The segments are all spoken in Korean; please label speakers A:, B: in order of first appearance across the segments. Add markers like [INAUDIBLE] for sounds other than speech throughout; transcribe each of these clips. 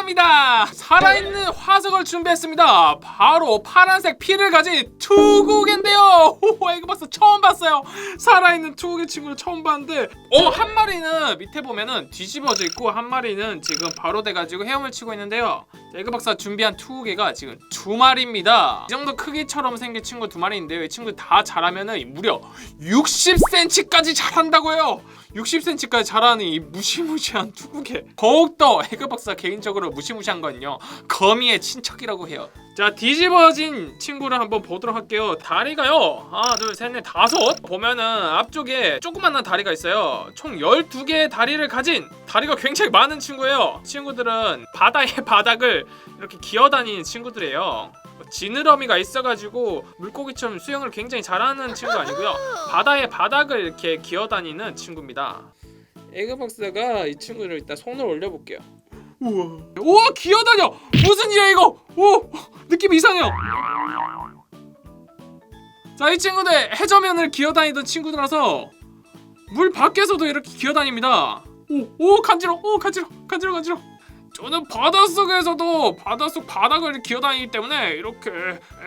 A: 나왔습니다. 살아있는 화석을 준비했습니다. 바로 파란색 피를 가진. 오, 이거 봤어 처음 봤어요. 살아있는 투구개 친구를 처음 봤는데, 어한 마리는 밑에 보면은 뒤집어져 있고 한 마리는 지금 바로 돼가지고 헤엄을 치고 있는데요. 에그 박사 준비한 투구개가 지금 두 마리입니다. 이 정도 크기처럼 생긴 친구 두 마리인데요. 이 친구 다 자라면은 무려 60cm까지 자란다고요. 60cm까지 자라는 이 무시무시한 투구개. 더욱더 에그 박사 개인적으로 무시무시한 건요. 거미의 친척이라고 해요. 자 뒤집어진 친구를 한번 보도록 할게요. 다리가요. 하나 둘셋넷 다섯. 보면은 앞쪽에 조그만한 다리가 있어요. 총 12개의 다리를 가진 다리가 굉장히 많은 친구예요. 친구들은 바다의 바닥을 이렇게 기어다니는 친구들이에요. 지느러미가 있어가지고 물고기처럼 수영을 굉장히 잘하는 친구 아니고요. 바다의 바닥을 이렇게 기어다니는 친구입니다. 에그 박사가 이 친구를 일단 손을 올려볼게요. 우와, 우와 기어다녀! 무슨 일이야 이거? 오, 느낌 이상해요. 자, 이 친구들 해저면을 기어다니던 친구들라서 물 밖에서도 이렇게 기어다닙니다. 오, 오 간지러, 오 간지러, 간지러, 간지러. 저는 바닷속에서도 바닷속 바닥을 기어다니기 때문에 이렇게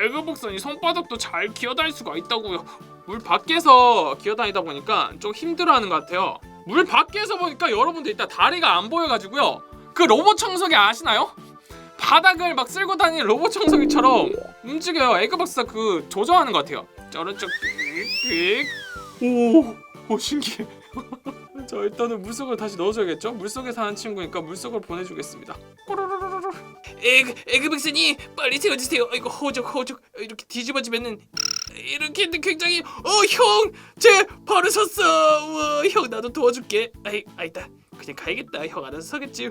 A: 에그복선이 손바닥도 잘 기어다닐 수가 있다고요. 물 밖에서 기어다니다 보니까 좀 힘들어하는 것 같아요. 물 밖에서 보니까 여러분들 일단 다리가 안 보여가지고요. 그 로봇 청소기 아시나요? 바닥을 막 쓸고 다니는 로봇 청소기처럼 움직여요. 에그박스가 그 조정하는 것 같아요. 자, 오른쪽 삑삑 오, 오 신기해. [LAUGHS] 자 일단은 물속을 다시 넣어줘야겠죠? 물속에 사는 친구니까 물속을 보내주겠습니다.
B: 에그 에그 박사님 빨리 세워주세요. 이거 호적 호적 이렇게 뒤집어지면은 이렇게 굉장히 어형제 바로 섰어. 우와, 형 나도 도와줄게. 아이 아이다 그냥 가야겠다. 형 알아서 서겠지.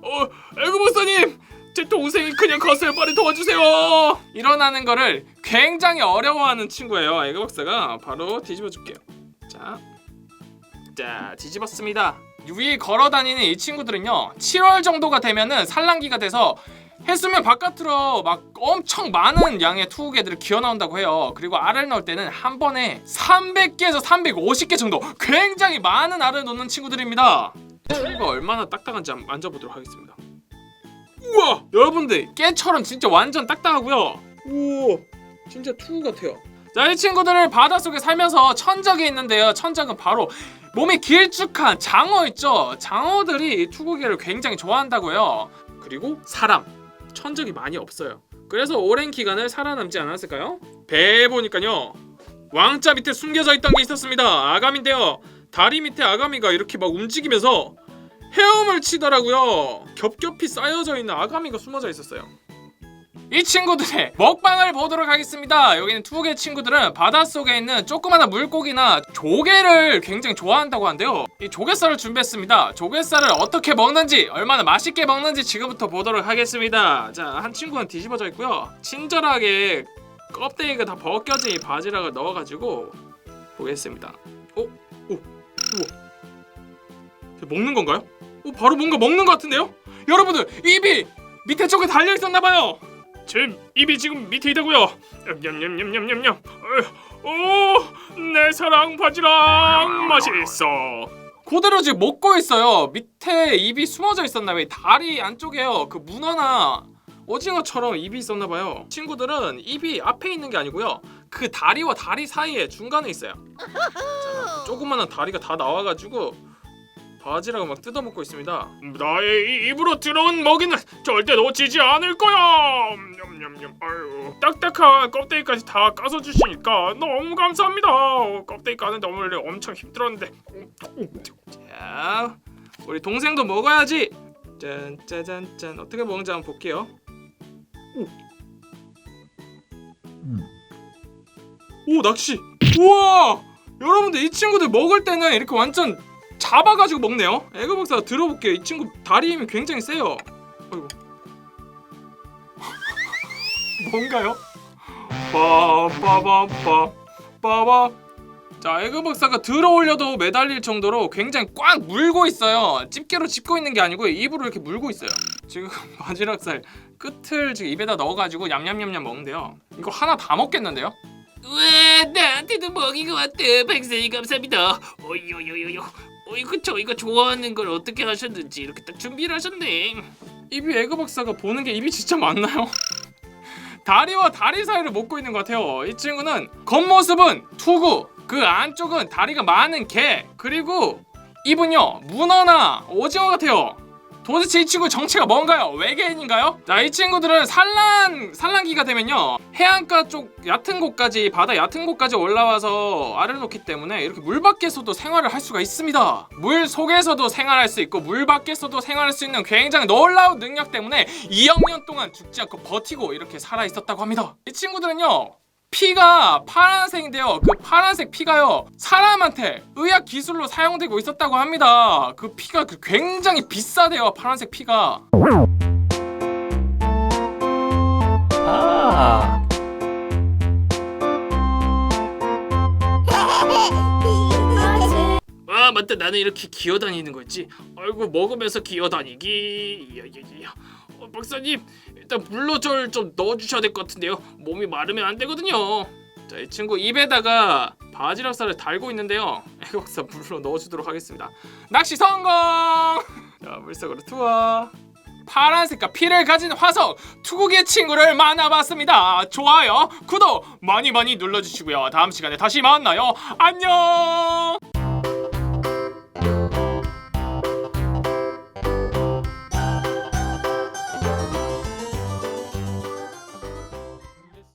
B: 어 에그 박사님 제 동생이 그냥 걷어요. 빨리 도와주세요.
A: 일어나는 거를 굉장히 어려워하는 친구예요. 에그 박사가 바로 뒤집어줄게요. 자, 자 뒤집었습니다. 위에 걸어 다니는 이 친구들은요, 7월 정도가 되면은 산란기가 돼서 해수면 바깥으로 막 엄청 많은 양의 투구개들을 기어 나온다고 해요. 그리고 알을 넣을 때는 한 번에 300개에서 350개 정도 굉장히 많은 알을 놓는 친구들입니다. 친구가 얼마나 딱딱한지 한번 만져보도록 하겠습니다. 우와 여러분들 깨처럼 진짜 완전 딱딱하고요 우와 진짜 투구 같아요 자 이 친구들을 바닷속에 살면서 천적이 있는데요 천적은 바로 몸이 길쭉한 장어 있죠 장어들이 이 투구개를 굉장히 좋아한다고요 그리고 사람 천적이 많이 없어요 그래서 오랜 기간을 살아남지 않았을까요? 배에 보니까요 왕자 밑에 숨겨져 있던 게 있었습니다 아감인데요 다리 밑에 아가미가 이렇게 막 움직이면서 헤엄을 치더라고요. 겹겹이 쌓여져 있는 아가미가 숨어져 있었어요. 이 친구들의 [LAUGHS] 먹방을 보도록 하겠습니다. 여기는 두개 친구들은 바닷속에 있는 조그마한 물고기나 조개를 굉장히 좋아한다고 하는데요. 이 조개살을 준비했습니다. 조개살을 어떻게 먹는지, 얼마나 맛있게 먹는지 지금부터 보도록 하겠습니다. 자, 한 친구는 뒤집어져 있고요. 친절하게 껍데기가 다 벗겨진 이 바지락을 넣어가지고 보겠습니다. 오, 오, 우와. 먹는 건가요? 어, 바로 뭔가 먹는 것 같은데요? 여러분들 입이 밑에 쪽에 달려 있었나 봐요. 제 입이 지금 밑에 있다고요. 냠냠냠냠냠냠. 오 내 사랑 바지락 맛있어. 그대로 지금 먹고 있어요. 밑에 입이 숨어져 있었나 봐요. 다리 안쪽에요. 그 문어나 오징어처럼 입이 있었나 봐요. 친구들은 입이 앞에 있는 게 아니고요. 그 다리와 다리 사이에 중간에 있어요. [LAUGHS] 자, 조그마한 다리가 다 나와가지고 바지락을 막 뜯어먹고 있습니다. 나의 입으로 들어온 먹이는 절대 놓치지 않을 거야. 냠냠냠. 아유, 딱딱한 껍데기까지 다 까서 주시니까 너무 감사합니다. 껍데기 까는데 원래 엄청 힘들었는데. 자, 우리 동생도 먹어야지. 짠, 짜잔, 짠. 어떻게 먹는지 한번 볼게요. 오, 낚시. 우와! 여러분들 이 친구들 먹을 때는 이렇게 완전 잡아가지고 먹네요. 에그 박사 들어볼게요. 이 친구 다리 힘이 굉장히 세요. 아이고. [LAUGHS] 뭔가요? 빠바바바 빠바. 자, 에그 박사가 들어 올려도 매달릴 정도로 굉장히 꽉 물고 있어요. 집게로 짚고 있는 게 아니고 입으로 이렇게 물고 있어요. 지금 [LAUGHS] 바지락살 끝을 지금 입에다 넣어가지고 냠냠냠냠 먹는데요. 이거 하나 다 먹겠는데요?
B: 우와 나한테도 먹이가 왔대. 박사님 감사합니다. 어이요요요요. 어이구 저 이거 좋아하는 걸 어떻게 하셨는지 이렇게 딱 준비를 하셨네.
A: 입이 에그 박사가 보는 게 입이 진짜 많나요? [LAUGHS] 다리와 다리 사이를 먹고 있는 것 같아요. 이 친구는 겉모습은 투구, 그 안쪽은 다리가 많은 개, 그리고 입은요 문어나 오징어 같아요. 도대체 이 친구 정체가 뭔가요? 외계인인가요? 자, 이 친구들은 산란 산란기가 되면요 해안가 쪽 얕은 곳까지 바다 얕은 곳까지 올라와서 알을 놓기 때문에 이렇게 물 밖에서도 생활을 할 수가 있습니다. 물 속에서도 생활할 수 있고 물 밖에서도 생활할 수 있는 굉장히 놀라운 능력 때문에 2억 년 동안 죽지 않고 버티고 이렇게 살아 있었다고 합니다. 이 친구들은요. 피가 파란색인데요. 그 파란색 피가요. 사람한테 의학 기술로 사용되고 있었다고 합니다. 그 피가 그 굉장히 비싸대요. 파란색 피가.
B: 아 맞다 나는 이렇게 기어다니는 거지 아이고 먹으면서 기어다니기 야야야 어, 박사님 일단 물로절 좀 넣어주셔야 될 것 같은데요 몸이 마르면 안 되거든요
A: 자, 이 친구 입에다가 바지락살을 달고 있는데요. [LAUGHS] 애국사 물로 넣어주도록 하겠습니다. 낚시 성공! 자, 물속으로 투하. 파란색과 피를 가진 화석 투국의 친구를 만나봤습니다. 좋아요, 구독 많이 많이 눌러주시고요. 다음 시간에 다시 만나요. 안녕.